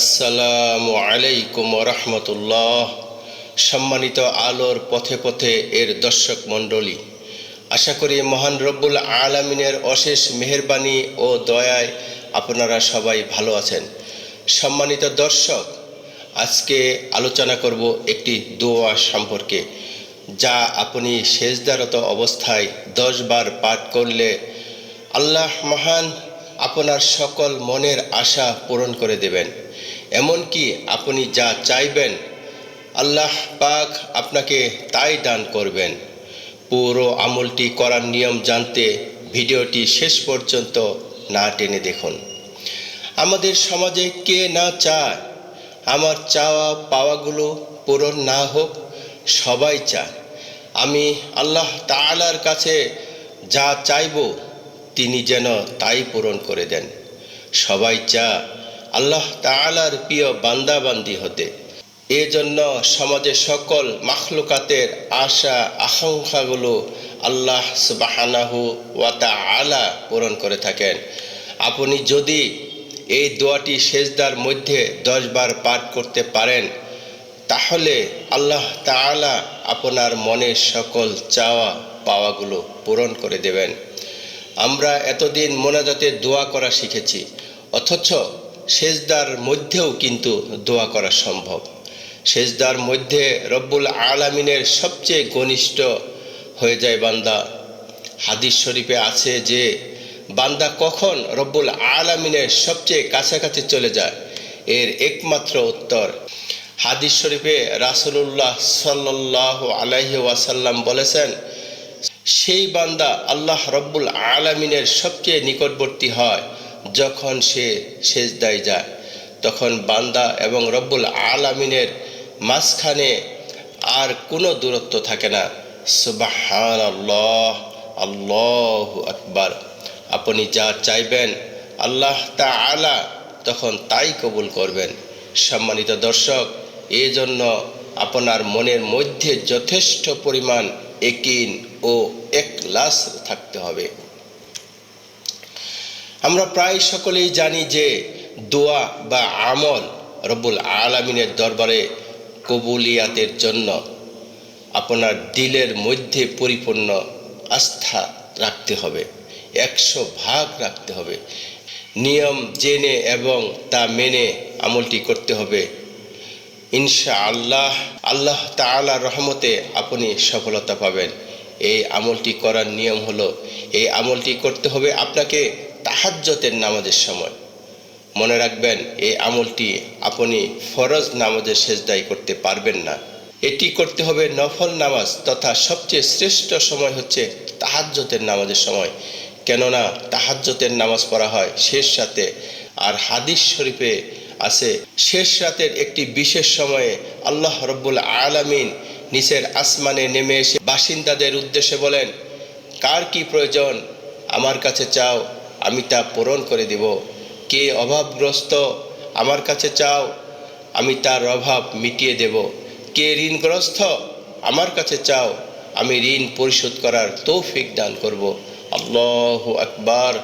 আসসালামু আলাইকুম রহমতুল্লাহ। সম্মানিত আলোর পথে পথে এর দর্শক মণ্ডলী, আশা করি মহান রব্বুল আলমিনের অশেষ মেহরবানি ও দয়ায় আপনারা সবাই ভালো আছেন। সম্মানিত দর্শক, আজকে আলোচনা করব একটি দোয়া সম্পর্কে, যা আপনি সেজদারত অবস্থায় দশ বার পাঠ করলে আল্লাহ মহান আপনার সকল মনের আশা পূরণ করে দেবেন। এমনকি আপনি যা চাইবেন, আল্লাহ পাক আপনাকে তাই দান করবেন। পুরো আমলটি করার নিয়ম জানতে ভিডিওটি শেষ পর্যন্ত না টেনে দেখুন। আমাদের সমাজে কে না চায়, আমার চাওয়া পাওয়াগুলো পূরণ না হোক, সবাই চায়। আমি আল্লাহ তাআলার কাছে যা চাইব, তিনি যেন তাই পূরণ করে দেন। সবাই চা আল্লাহ তাআলার প্রিয় বান্দাবান্দি হতে। এজন্য সমাজে সকল মাখলুকাতের আশা, আকাঙ্ক্ষাগুলো আল্লাহ সুবাহানাহু ওয়া তাআলা পূরণ করে থাকেন। আপনি যদি এই দোয়াটি সেজদার মধ্যে দশবার পাঠ করতে পারেন, তাহলে আল্লাহ তাআলা আপনার মনের সকল চাওয়া পাওয়াগুলো পূরণ করে দেবেন। আমরা এতদিন মোনাজাতে দোয়া করা শিখেছি, অথচ সেজদার মধ্যেও কিন্তু দোয়া করা সম্ভব। সেজদার মধ্যে রব্বুল আলামিনের সবচেয়ে ঘনিষ্ঠ হয়ে যায় বান্দা। হাদিস শরীফে আছে যে, বান্দা কখন রব্বুল আলামিনের সবচেয়ে কাছাকাছি চলে যায়, এর একমাত্র উত্তর। হাদিস শরীফে রাসুলুল্লাহ সাল্লাহ আলাইহি ওয়াসাল্লাম বলেছেন, সেই বান্দা আল্লাহ রব্বুল আলামিনের সবচেয়ে নিকটবর্তী হয় যখন সে সেজদায় যায়, তখন বান্দা এবং রব্বুল আলামিনের মাঝখানে আর কোনো দূরত্ব থাকে না। সুবাহান আল্লাহ আল্লাহ আকবার। আপনি যা চাইবেন আল্লাহ তা আলা তখন তাই কবুল করবেন। সম্মানিত দর্শক, এজন্য আপনার মনের মধ্যে যথেষ্ট পরিমাণ একিন ও একলাস থাকতে হবে। আমরা প্রায় সকলেই জানি যে দোয়া বা আমল রব্বুল আলামিনের দরবারে কবুলিয়াতের জন্য আপনার দিলের মধ্যে পরিপূর্ণ আস্থা রাখতে হবে, একশো ভাগ রাখতে হবে। নিয়ম জেনে এবং তা মেনে আমলটি করতে হবে। ইনশা আল্লাহ আল্লাহ তাআলা রহমতে আপনি সফলতা পাবেন। এই আমলটি করার নিয়ম হলো, এই আমলটি করতে হবে আপনাকে তাহাজ্জতের নামাজের সময়। মনে রাখবেন, এই আমলটি আপনি ফরজ নামাজের সেজদাই করতে পারবেন না। এটি করতে হবে নফল নামাজ তথা সবচেয়ে শ্রেষ্ঠ সময় হচ্ছে তাহাজ্জতের নামাজের সময়। কেননা তাহাজ্জতের নামাজ পড়া হয় শেষ সাথে আর হাদিস শরীফে আছে, শেষ রাতের একটি বিশেষ সময়ে আল্লাহ রব্বুল আলামিন নিচের আসমানে নেমে এসে বাসিন্দাদের উদ্দেশ্যে বলেন, কার কি প্রয়োজন? আমার কাছে চাও আমি তা পূরণ করে দেব। কে অভাবগ্রস্ত আমার কাছে চাও, আমি তার অভাব মিটিয়ে দেব। কে ঋণগ্রস্ত আমার কাছে চাও, আমি ঋণ পরিশোধ করার তৌফিক দান করব। আল্লাহ আকবার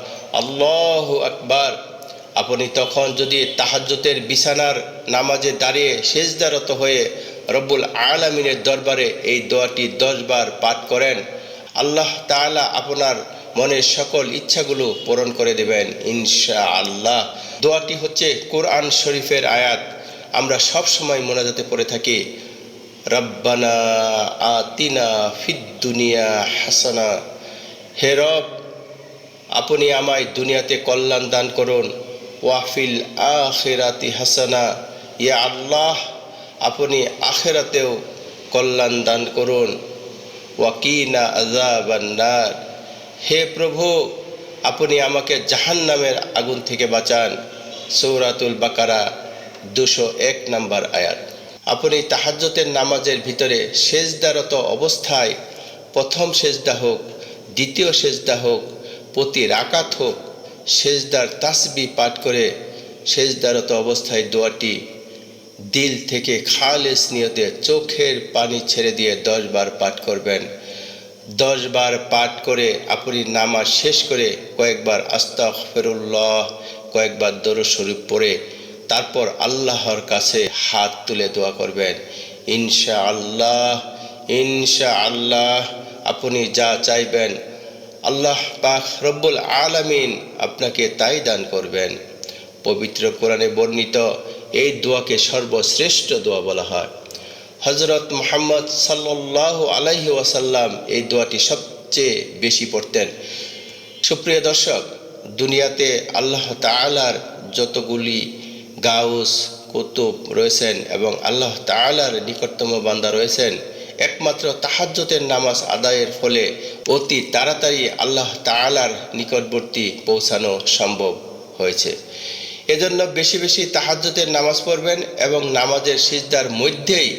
আল্লাহ আকবার। আপনি তখন যদি তাহাজ্জতের বিছানার নামাজে দাঁড়িয়ে সেজদারত হয়ে রব্বুল আলমিনের দরবারে এই দোয়াটি দশবার পাঠ করেন, আল্লাহ তাআলা আপনার মনের সকল ইচ্ছাগুলো পূরণ করে দেবেন ইনশা আল্লাহ দোয়াটি হচ্ছে কোরআন শরীফের আয়াত। আমরা সব সময় মোনাজাতে পড়ে থাকি, রব্বানা আতিনা ফিদ দুনিয়া হাসানা। হে রব, আপনি আমায় দুনিয়াতে কল্যাণ দান করুন ওয়াফিল আখেরাতি হাসানা। ইয়া আল্লাহ, আপনি আখেরাতেও কল্যাণ দান করুন ওয়াকিনা আজাবান্নার হে প্রভু, আপনি আমাকে জাহান্নামের আগুন থেকে বাঁচান। সৌরাতুল বাকারা, দুশো এক নম্বর আয়াত। আপনি তাহাজ্জতের নামাজের ভিতরে সেজদারত অবস্থায় প্রথম সেজদা হোক, দ্বিতীয় সেজদা হোক, প্রতি রাকাত হোক, সেজদার তাসবি পাঠ করে সেজদারত অবস্থায় দোয়াটি দিল থেকে খালেস নিয়তে চোখের পানি ছেড়ে দিয়ে দশবার পাঠ করবেন। দশবার পাঠ করে আপনি নামাজ শেষ করে কয়েকবার আস্তাক ফেরুল্লাহ কয়েকবার দরুদ শরীফ পড়ে, তারপর আল্লাহর কাছে হাত তুলে দোয়া করবেন। ইনশা আল্লাহ ইনশা আল্লাহ আপনি যা চাইবেন, আল্লাহ পাক রব্বুল আলামিন আপনাকে তাই দান করবেন। পবিত্র কোরআনে বর্ণিত এই দোয়াকে সর্বশ্রেষ্ঠ দোয়া বলা হয়। হজরত মোহাম্মদ সাল্লাহ আলাইহি ওয়াসাল্লাম এই দোয়াটি সবচেয়ে বেশি পড়তেন। সুপ্রিয় দর্শক, দুনিয়াতে আল্লাহ তাআলার যতগুলি গাউস, কুতুব রয়েছেন এবং আল্লাহ তাআলার নিকটতম বান্দা রয়েছেন, একমাত্র তাহাজ্জতের নামাজ আদায়ের ফলে অতি তাড়াতাড়ি আল্লাহ তাআলার নিকটবর্তী পৌঁছানো সম্ভব হয়েছে। এজন্য বেশি বেশি তাহাজ্জতের নামাজ পড়বেন এবং নামাজের সিজদার মধ্যেই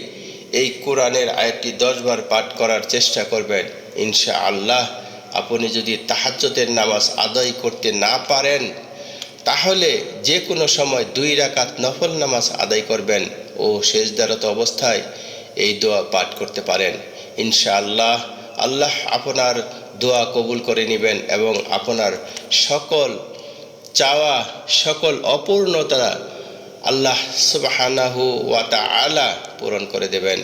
এই কোরআনের আয়াতটি দশবার পাঠ করার চেষ্টা করবেন। ইনশা আল্লাহ আপনি যদি তাহাজ্জতের নামাজ আদায় করতে না পারেন, তাহলে যে কোনো সময় দুই রাকাত নফল নামাজ আদায় করবেন ও শেষদারত অবস্থায় এই দোয়া পাঠ করতে পারেন। ইনশা আল্লাহ আল্লাহ আপনার দোয়া কবুল করে নেবেন এবং আপনার সকল চাওয়া, সকল অপূর্ণতা আল্লাহ সুবাহানাহু ওয়াতা আলা পূরণ করে দেবেন।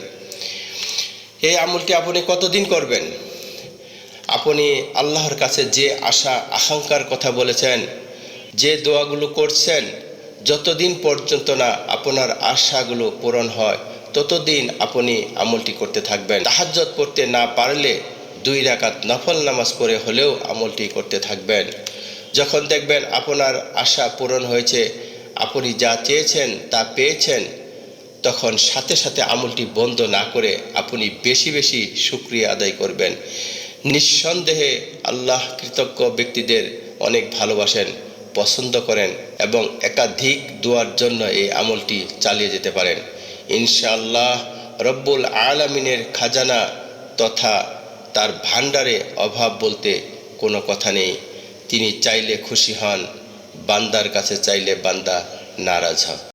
এই আমলটি আপনি কতদিন করবেন? আপনি আল্লাহর কাছে যে আশা, আকাঙ্ক্ষার কথা বলেছেন, যে দোয়াগুলো করছেন, যতদিন পর্যন্ত না আপনার আশাগুলো পূরণ হয়, ততদিন আপনি আমলটি করতে থাকবেন। তাহাজ্জত করতে না পারলে দুই রাকাত নফল নামাজ পড়ে হলেও আমলটি করতে থাকবেন। যখন দেখবেন আপনার আশা পূরণ হয়েছে, আপনি যা চেয়েছেন তা পেয়েছেন তখন সাথে সাথে আমলটি বন্ধ না করে আপনি বেশি বেশি সুক্রিয়া আদায় করবেন। নিঃসন্দেহে আল্লাহ কৃতজ্ঞ ব্যক্তিদের অনেক ভালোবাসেন, পছন্দ করেন এবং একাধিক দোয়ার জন্য এই আমলটি চালিয়ে যেতে পারেন। ইনশাআল্লাহ রব্বুল আলামিনের খাজানা তথা তার ভাণ্ডারে অভাব বলতে কোনো কথা নেই। তিনি চাইলে খুশি হন, বান্দার কাছে চাইলে বান্দা নারাজ হন।